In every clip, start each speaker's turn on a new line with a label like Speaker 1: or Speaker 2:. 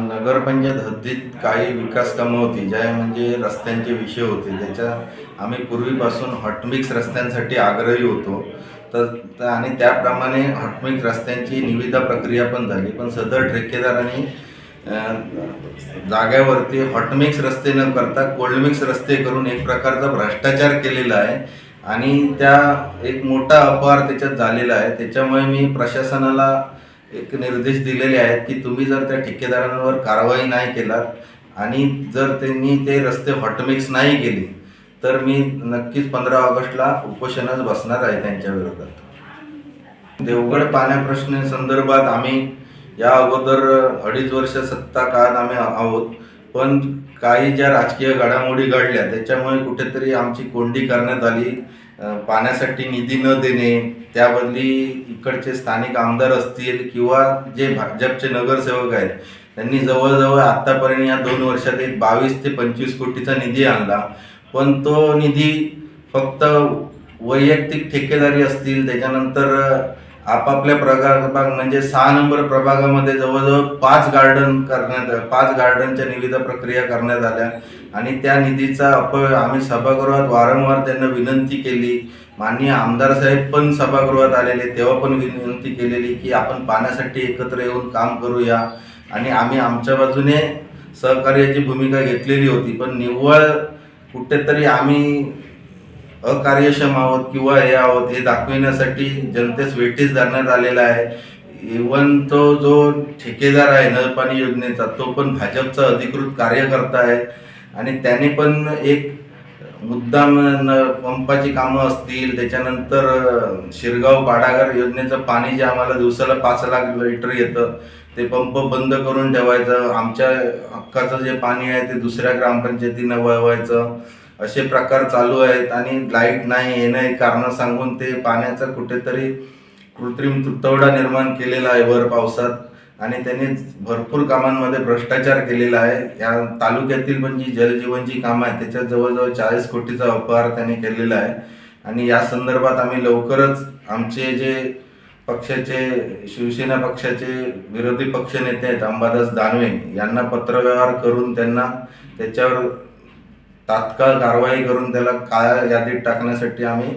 Speaker 1: नगरपंचायत हद्दीत काही विकास कामं होती ज्या म्हणजे रस्त्यांचे विषय होते त्याच्या आम्ही पूर्वीपासून हॉटमिक्स रस्त्यांसाठी आग्रही होतो. तर आणि त्याप्रमाणे हॉटमिक्स रस्त्यांची निविदा प्रक्रिया पण झाली. पण सदर ठेकेदारांनी जाग्यावरती हॉटमिक्स रस्ते न करता कोल्डमिक्स रस्ते करून एक प्रकारचा भ्रष्टाचार केलेला आहे. आणि त्या एक मोठा अपहार त्याच्यात झालेला आहे. त्याच्यामुळे मी प्रशासनाला एक निर्देश दिलेले आहेत की तुम्ही जर त्या ठेकेदारांवर कारवाई नाही केलात आणि जर त्यांनी ते रस्ते हॉटमिक्स नाही केले तर मी नक्कीच पंधरा ऑगस्टला उपोषणच बसणार आहे त्यांच्या विरोधात. देवगड पाण्याप्रश्न संदर्भात आम्ही या अगोदर अडीच वर्ष सत्ता काळात आम्ही आहोत पण काही ज्या राजकीय घडामोडी घडल्या त्याच्यामुळे कुठेतरी आमची कोंडी करण्यात आली. पाण्यासाठी निधी न देणे त्याबदली इकडचे स्थानिक आमदार असतील किंवा जे भाजपचे नगरसेवक आहेत त्यांनी जवळजवळ आत्तापर्यंत या दोन वर्षात एक बावीस ते पंचवीस कोटीचा निधी आणला. पण तो निधी फक्त वैयक्तिक ठेकेदारी असतील त्याच्यानंतर आपापल्या प्रभाग म्हणजे सहा नंबर प्रभागामध्ये जवळजवळ पाच गार्डन करण्यात पाच गार्डनच्या निविदा प्रक्रिया करण्यात आल्या. आणि त्या निधीचा अपव्यय आम्ही सभागृहात वारंवार त्यांना विनंती केली. माननीय आमदार साहेब पण सभागृहात आलेले तेव्हा पण विनंती केलेली की आपण पाण्यासाठी एकत्र येऊन काम करूया. आणि आम्ही आमच्या बाजूने सहकार्याची भूमिका घेतलेली होती. पण निव्वळ कुठेतरी आम्ही अकार्यक्षम आहोत किंवा हे आहोत हे दाखविण्यासाठी जनतेस वेठीस धरण्यात आलेला आहे. इवन तो जो ठेकेदार आहे नळपाणी योजनेचा तो पण भाजपचा अधिकृत कार्यकर्ता आहे. आणि त्याने पण एक मुद्दाम न पंपाची कामं असतील त्याच्यानंतर शिरगाव पाडागर योजनेचं पाणी जे आम्हाला दिवसाला पाच लाख लिटर येतं ते पंप बंद करून ठेवायचं. आमच्या हक्काचं जे पाणी आहे ते दुसऱ्या ग्रामपंचायतीनं वळवायचं. असे प्रकार चालू आहेत आणि लाइट नाही हे नाही कारणं सांगून ते पाण्याचा कुठेतरी कृत्रिम तुटवडा निर्माण केलेला आहे भर पावसात. आणि त्यांनी भरपूर कामांमध्ये भ्रष्टाचार केलेला आहे. या तालुक्यातील पण जी जलजीवनची कामं आहेत त्याच्यात जवळजवळ चाळीस कोटीचा अपहार त्यांनी केलेला आहे. आणि या संदर्भात आम्ही लवकरच आमचे जे पक्षाचे शिवसेना पक्षाचे विरोधी पक्ष नेते आहेत अंबादास दानवे यांना पत्रव्यवहार करून त्यांना त्याच्यावर तात्काळ कारवाई करून त्याला काळ्या यादीत टाकण्यासाठी आम्ही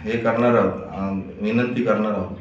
Speaker 1: हे करणार आहोत विनंती करणार आहोत.